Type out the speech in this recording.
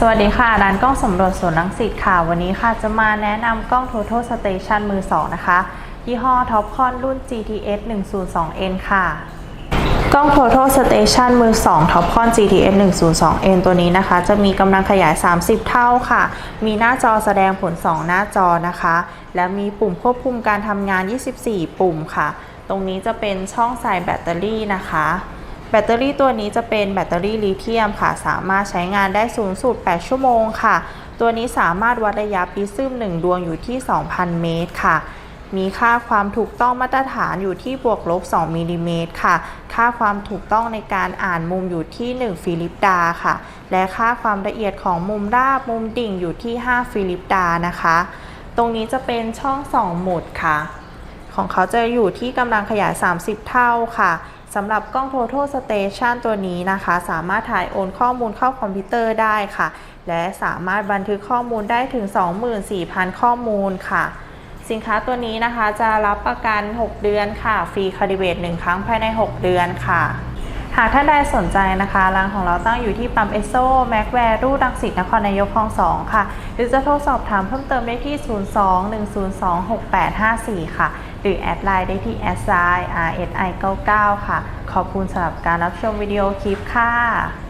สวัสดีค่ะร้านกล้องสำรวจสวนลังสิตค่ะ วันนี้ค่ะจะมาแนะนำกล้อง Total Station มือ 2 นะคะ ยี่ห้อ Topcon รุ่น GTS 102N ค่ะ กล้อง Total Station มือ 2 Topcon GTS 102N ตัวนี้นะคะ จะมีกำลังขยาย 30 เท่าค่ะ มีหน้าจอแสดงผล 2 หน้าจอนะคะ และมีปุ่มควบคุมการทำงาน 24 ปุ่มค่ะ ตรงนี้จะเป็นช่องใส่แบตเตอรี่นะคะ แบตเตอรี่ตัวนี้จะเป็นแบตเตอรี่ลิเธียมค่ะ สามารถใช้งานได้สูงสุด 8 ชั่วโมงค่ะ ตัวนี้สามารถวัดระยะปิซึม1 ดวงอยู่ที่ 2,000 เมตรค่ะ มีค่าความถูกต้องมาตรฐานอยู่ที่บวกลบ 2 มิลลิเมตรค่ะ ค่าความถูกต้องในการอ่านมุมอยู่ที่ 1 ฟิลิปดาค่ะ และค่าความละเอียดของมุมราบมุมดิ่งอยู่ที่ 5 ฟิลิปดานะคะ ตรงนี้จะเป็นช่อง 2 โหมดค่ะ ของเขาจะอยู่ที่กำลังขยาย 30 เท่าค่ะสำหรับกล้อง Total Station ตัวนี้นะคะ สามารถถ่ายโอนข้อมูลเข้าคอมพิวเตอร์ได้ค่ะ และสามารถบันทึกข้อมูลได้ถึง 24,000 ข้อมูลค่ะ สินค้าตัวนี้นะคะจะรับประกัน 6 เดือนค่ะ ฟรีคาดิเวต1ครั้งภายใน 6 เดือนค่ะ หากท่านใดสนใจนะคะร้านของเราตั้งอยู่ที่ปั๊มเอสโซแม็กแวร์รูดังสิตนครนายกคลอง2ค่ะ หรือจะโทรสอบถามเพิ่มเติมได้ที่ 02-102-6854 ค่ะ หรือแอดไลน์ได้ที่ s i r s i 99ค่ะ ขอบคุณสำหรับการรับชมวิดีโอคลิปค่ะ